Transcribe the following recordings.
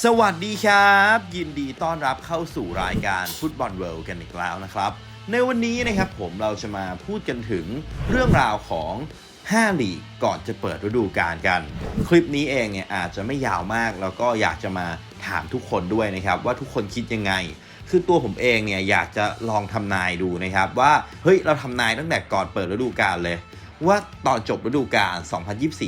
สวัสดีครับ ยินดีต้อนรับเข้าสู่รายการฟุตบอลเวิลด์กันอีกแล้วนะครับ ในวันนี้นะครับผมเราจะมาพูดกันถึงเรื่องราวของ 5 ลีกก่อนจะเปิดฤดูกาลกัน คลิปนี้เองเนี่ยอาจจะไม่ยาวมาก แล้วก็อยากจะมาถามทุกคนด้วยนะครับ ว่าทุกคนคิดยังไง คือตัวผมเองเนี่ยอยากจะลองทำนายดูนะครับ ว่าเฮ้ยเราทำนายตั้งแต่ก่อนเปิดฤดูกาลเลย ว่าตอนจบฤดูกาล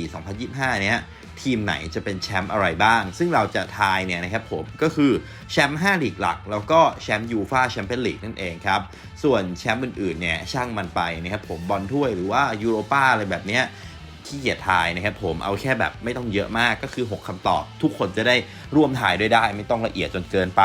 2024-2025 เนี้ยทีมไหนจะเป็นแชมป์อะไรบ้าง ซึ่งเราจะทายเนี่ยนะครับผมก็คือแชมป์5ลีกหลัก แล้วก็แชมป์ยูฟาแชมเปี้ยนลีกนั่นเองครับ ส่วนแชมป์อื่นๆเนี่ยช่างมันไปนะครับผมบอลถ้วยหรือว่ายูโรป้าอะไรแบบเนี้ย ขี้เกียจทายนะครับผมเอาแค่แบบไม่ต้องเยอะมากก็คือ 6คำตอบ ทุกคนจะได้ร่วมถ่ายด้วยได้ ไม่ต้องละเอียดจนเกินไป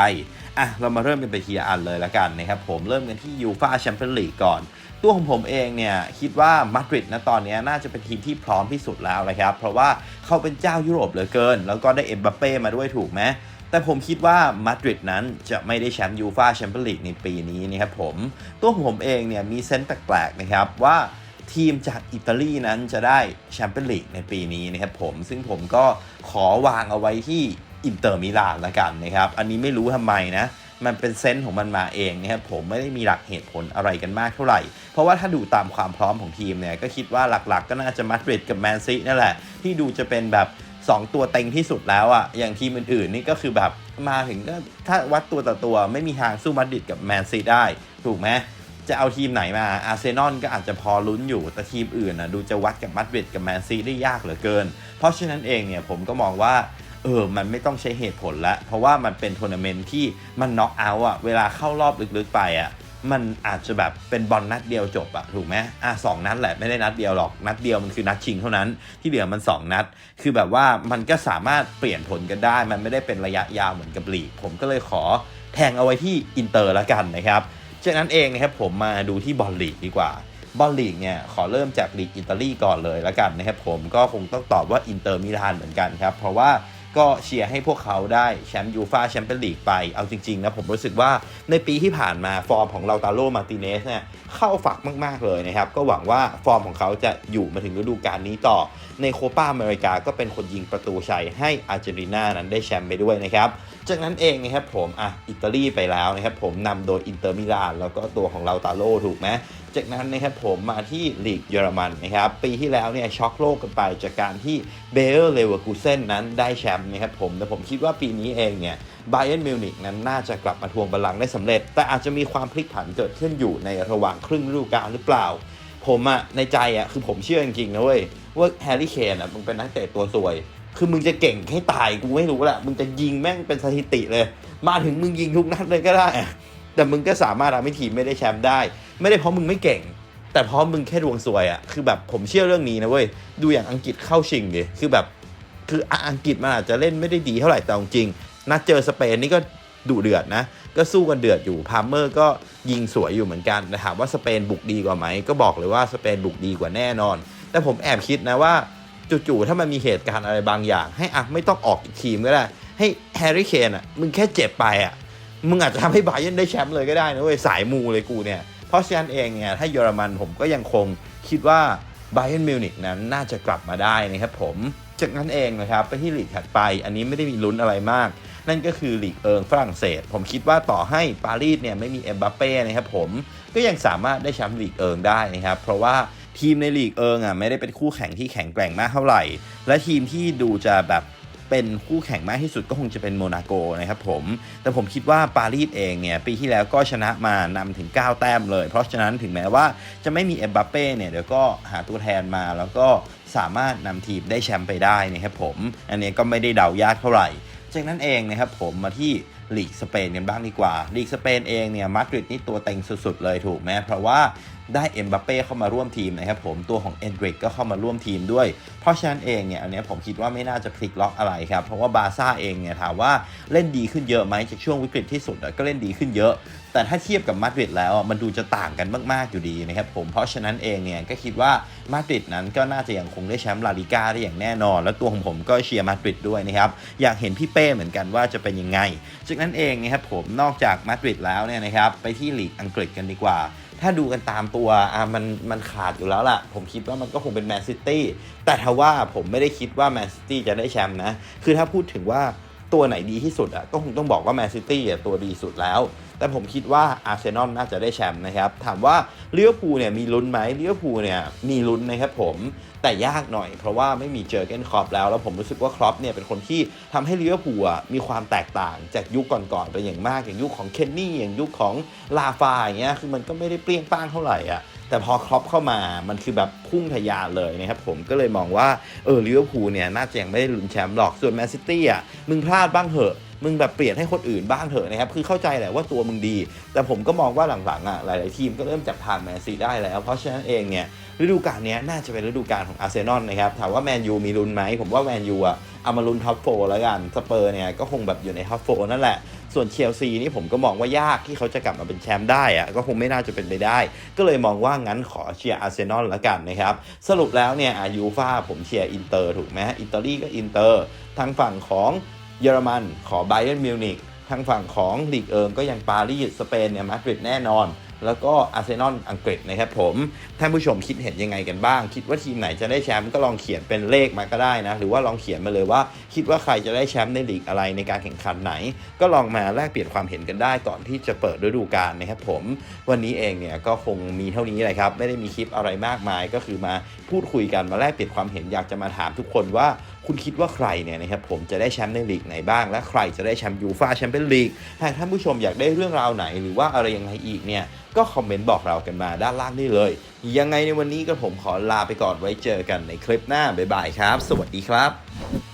อะเรามาเริ่มกันไปทีละอันเลยละกันนะครับผมเริ่มกันที่ยูฟาแชมเปี้ยนลีกก่อน ตัวของผมเองเนี่ยคิดว่ามาดริดนะตอนนี้น่าจะเป็นทีมที่พร้อมที่สุดแล้วนะครับเพราะว่าเขาเป็นเจ้ายุโรปเหลือเกิน แล้วก็ได้เอ็มบัปเป้มาด้วยถูกไหมแต่ผมคิดว่ามาดริดนั้นจะไม่ได้แชมป์ยูฟาแชมเปี้ยนลีกในปีนี้นะครับผมตัวของผมเองเนี่ยมีเซนส์แปลกๆนะครับว่า ทีมจากอิตาลีนั้นจะได้แชมเปี้ยนลีกในปีนี้นะครับผม ซึ่งผมก็ขอวางเอาไว้ที่อินเตอร์มิลานละกันนะครับ อันนี้ไม่รู้ทำไมนะ มันเป็นเซนส์ของมันมาเองนะครับผมไม่ได้มีหลักเหตุผลอะไรกันมากเท่าไหร่ เพราะว่าถ้าดูตามความพร้อมของทีมเนี่ย ก็คิดว่าหลักๆ ก็น่าจะมาดริดกับแมนซีนั่นแหละ ที่ดูจะเป็นแบบ 2 ตัวเต็งที่สุดแล้วอะ่ะอย่างทีมอื่นๆนี่ก็คือแบบมาถึงก็ถ้าวัดตัวต่อตัวไม่มีทางสู้มาดริดกับแมนซีได้ ถูกไหม จะเอาทีมไหนมาอาร์เซนอลก็อาจจะพอลุ้นอยู่ แต่ทีมอื่นนะดูจะวัดกับมาดริดกับแมนซีได้ยากเหลือเกิน เพราะฉะนั้นเองเนี่ยผมก็มองว่าเออ มันไม่ต้องใช้เหตุผลละ เพราะว่ามันเป็นทัวร์นาเมนต์ที่มันน็อกเอาท์อะ เวลาเข้ารอบลึกๆไปอะ มันอาจจะแบบเป็นบอลนัดเดียวจบอะถูกไหมอะสองนัดแหละไม่ได้นัดเดียวหรอกนัดเดียวมันคือนัดชิงเท่านั้นที่เหลือมัน 2 นัด คือแบบว่ามันก็สามารถเปลี่ยนผลกันได้ มันไม่ได้เป็นระยะยาวเหมือนกับลีก ผมก็เลยขอแทงเอาไว้ที่อินเตอร์ละกันนะครับ จากนั้นเองนะครับผมมาดูที่บอลลีกดีกว่าบอลลีกเนี่ยขอเริ่มจากลีกอิตาลีก่อนเลยละกันนะครับผมก็คงต้องตอบว่าอินเตอร์มิลานเหมือนกันครับ เพราะว่าก็เชียร์ให้พวกเขาได้แชมป์ยูฟาแชมเปี้ยนลีกไปเอาจริง ๆ นะผมรู้สึกว่าในปีที่ผ่านมาฟอร์มของเราตาโลมาติเนสเนี่ยเข้าฝักมาก ๆ เลยนะครับ ก็หวังว่าฟอร์มของเขาจะอยู่มาถึงฤดูกาลนี้ต่อ ในโคปาอเมริกาก็เป็นคนยิงประตูชัยให้อาร์เจนตินานั้นได้แชมป์ไปด้วยนะครับ จากนั้นเองนะครับผมอะอิตาลีไปแล้วนะครับผมนำโดยอินเตอร์มิลานแล้วก็ตัวของเราตาโลถูกไหมจากนั้นนะครับผมมาที่ลีกเยอรมันนะครับปีที่แล้วเนี่ยช็อกโลกกันไปจากการที่เบเออร์เลเวอร์คูเซนนั้นได้แชมป์นะครับผมแต่ผมคิดว่าปีนี้เองเนี่ยไบเ e นมิวนิกนั้นน่าจะกลับมาทวงบัลลังก์ได้สำเร็จ แต่อาจจะมีความพลิกผันเกิดขึ้นอยู่ในระหว่างครึ่งฤดูกาลหรือเปล่า ผมอะในใจอะคือผมเชื่อจริงๆนะเว้ยว่าแฮร์รี่เคนอะมึงเป็นนักเตะตัวสวย คือมึงจะเก่งให้ตายกูไม่รู้แหละมึงจะยิงแม่งเป็นสถิติเลย มาถึงมึงยิงทุกนัดเลยก็ได้ แต่มึงก็สามารถทำให้ทีมไม่ได้แชมป์ได้ ไม่ได้เพราะมึงไม่เก่ง แต่เพราะมึงแค่ดวงสวยอะคือแบบผมเชื่อเรื่องนี้นะเว้ยดูอย่างอังกฤษเข้าชิงดิคือแบบ คืออังกฤษมันอาจจะเล่นไม่ได้ดีเท่าไหร่แต่จริงๆนัดเจอสเปนนี่ก็ดุเดือดนะ ก็สู้กันเดือดอยู่พาร์เมอร์ก็ยิงสวยอยู่เหมือนกันแต่ถามว่าสเปนบุกดีกว่าไหมก็บอกเลยว่าสเปนบุกดีกว่าแน่นอน แต่ผมแอบคิดนะว่า จู่ๆถ้ามันมีเหตุการณ์อะไรบางอย่าง ให้อะไม่ต้องออกทีมก็ได้ ให้แฮร์รี่เคนอะมึงแค่เจ็บไปอะมึงอาจจะทำให้บาเยนได้แชมป์เลยก็ได้นะเว้ยสายมูเลยกูเนี่ยเพราะฉะนั้นเองเนี่ยถ้าเยอรมันผมก็ยังคงคิดว่าไบเ e นมิวนิกนั้นน่าจะกลับมาได้นะครับผมจากนั้นเองนะครับไปที่ลีกถัดไป อันนี้ไม่ได้มีลุ้นอะไรมาก นั่นก็คือลีกเอิงฝรั่งเศส ผมคิดว่าต่อให้ปารีสเนี่ยไม่มีเอ็มบัปเป้นะครับผมก็ยังสามารถได้แชมป์ลีกเอิงได้นะครับเพราะว่า ทีมในลีกเอิงอะไม่ได้เป็นคู่แข่งที่แข็งแกร่งมากเท่าไหร่ และทีมที่ดูจะแบบเป็นคู่แข่งมากที่สุดก็คงจะเป็นโมนาโกนะครับผม แต่ผมคิดว่าปารีสเองเนี่ยปีที่แล้วก็ชนะมานำถึง 9 แต้มเลย เพราะฉะนั้นถึงแม้ว่าจะไม่มีเอ็มบัปเป้เนี่ยเดี๋ยวก็หาตัวแทนมาแล้วก็สามารถนำทีมได้แชมป์ไปได้นะครับผม อันนี้ก็ไม่ได้เดายากเท่าไหร่ จากนั้นเองนะครับผมมาที่ลีกสเปนกันบ้างดีกว่าลีกสเปนเองเนี่ยมาดริดนี่ตัวเต็งสุดๆเลยถูกไหมเพราะว่า ได้เอ็มบัปเป้เข้ามาร่วมทีมนะครับผมตัวของเอนดริกก็เข้ามาร่วมทีมด้วย เพราะฉะนั้นเองเนี่ยอันนี้ผมคิดว่าไม่น่าจะพลิกล็อกอะไรครับ เพราะว่าบาซ่าเองเนี่ยถามว่าเล่นดีขึ้นเยอะไหมจากช่วงวิกฤตที่สุดก็เล่นดีขึ้นเยอะ แต่ถ้าเทียบกับมาดริดแล้วมันดูจะต่างกันมาก ๆ อยู่ดีนะครับผมเพราะฉะนั้นเองเนี่ยก็คิดว่ามาดริดนั้นก็น่าจะยังคงได้แชมป์ลาลิก้าได้อย่างแน่นอน และตัวของผมก็เชียร์มาดริดด้วยนะครับอยากเห็นพี่เป้เหมือนกันว่าจะเป็นยังไงจากนั้นเองนะครับผมนอกจากมาดริดแล้วเนี่ยนะครับไปที่ลีกอังกฤษกันดีกว่า ถ้าดูกันตามตัวอะมันมันขาดอยู่แล้วล่ะ ผมคิดว่ามันก็คงเป็นแมนซิตี้แต่ถ้าว่าผมไม่ได้คิดว่าแมนซิตี้จะได้แชมป์นะ คือถ้าพูดถึงว่า ตัวไหนดีที่สุดอะก็คงต้องบอกว่าแมนซิตี้อะตัวดีสุดแล้ว แต่ผมคิดว่าอาร์เซนอลน่าจะได้แชมป์นะครับ ถามว่าเลี้ยวภูเนี่ยมีลุ้นไหมเลี้ยวภูเนี่ยมีลุ้นนะครับผมแต่ยากหน่อย เพราะว่าไม่มีเจอเกนครอปแล้ว แล้วผมรู้สึกว่าครอปเนี่ยเป็นคนที่ทำให้เลี้ยวภูอะมีความแตกต่างจากยุคก่อนๆไปอย่างมากอย่างยุคของเคนนี่อย่างยุคของลาฟาอย่างเงี้ยคือมันก็ไม่ได้เปรี้ยงป้างเท่าไหร่อะ แต่พอครอปเข้ามามันคือแบบพุ่งทะยานเลยนะครับผมก็เลยมองว่าเออลิเวอร์พูลเนี่ยน่าจะยังไม่ได้ลุ้นแชมป์หรอกส่วนแมนซิตี้อะมึงพลาดบ้างเหอะมึงแบบเปลี่ยนให้คนอื่นบ้างเถอะนะครับ คือเข้าใจแหละว่าตัวมึงดี แต่ผมก็มองว่าหลังๆอะหลายๆทีมก็เริ่มจับทางแมนซีได้แล้ว เพราะฉะนั้นเองเนี่ยฤดูกาลนี้น่าจะเป็นฤดูกาลของอาร์เซนอลนะครับ ถามว่าแมนยูมีลุ้นไหม ผมว่าแมนยูอะเอามาลุ้นท็อปโฟแล้วกัน สเปอร์เนี่ยก็คงแบบอยู่ในท็อปโฟนั่นแหละ ส่วนเชลซีนี่ผมก็มองว่ายากที่เขาจะกลับมาเป็นแชมป์ได้อะก็คงไม่น่าจะเป็นไปได้ ก็เลยมองว่างั้นขอเชียร์อาร์เซนอลละกันนะครับ สรุปแล้วเนี่ยอายูฟ่าผมเชียร์อินเตอร์ถูกไหมอิตาลีก็อินเตอร์ ทางฝั่งของเยอรมันขอไบเ e นมิวนิกทางฝั่งของลีกเอิงก็ยังปารีสสเปนเนี่ยมาดริดแน่นอน แล้วก็อาร์เซนอลอังกฤษนะครับผมท่านผู้ชมคิดเห็นยังไงกันบ้าง คิดว่าทีมไหนจะได้แชมป์ก็ลองเขียนเป็นเลขมาก็ได้นะ หรือว่าลองเขียนมาเลยว่า คิดว่าใครจะได้แชมป์ในลีกอะไรในการแข่งขันไหน ก็ลองมาแลกเปลี่ยนความเห็นกันได้ก่อนที่จะเปิดฤดูกาลนะครับผม วันนี้เองเนี่ยก็คงมีเท่านี้แหละครับไม่ได้มีคลิปอะไรมากมาย ก็คือมาพูดคุยกันมาแลกเปลี่ยนความเห็นอยากจะมาถามทุกคนว่า คุณคิดว่าใครเนี่ยนะครับผมจะได้แชมป์ในลีกไหนบ้าง และใครจะได้แชมป์ยูฟ่าแชมเปี้ยนลีกหากท่านผู้ชมอยากได้เรื่องราวไหนหรือว่าอะไรยังไงอีกเนี่ยก็คอมเมนต์บอกเรากันมาด้านล่างได้เลย ยังไงในวันนี้ก็ผมขอลาไปก่อนไว้เจอกันในคลิปหน้าบ๊ายบายครับ สวัสดีครับ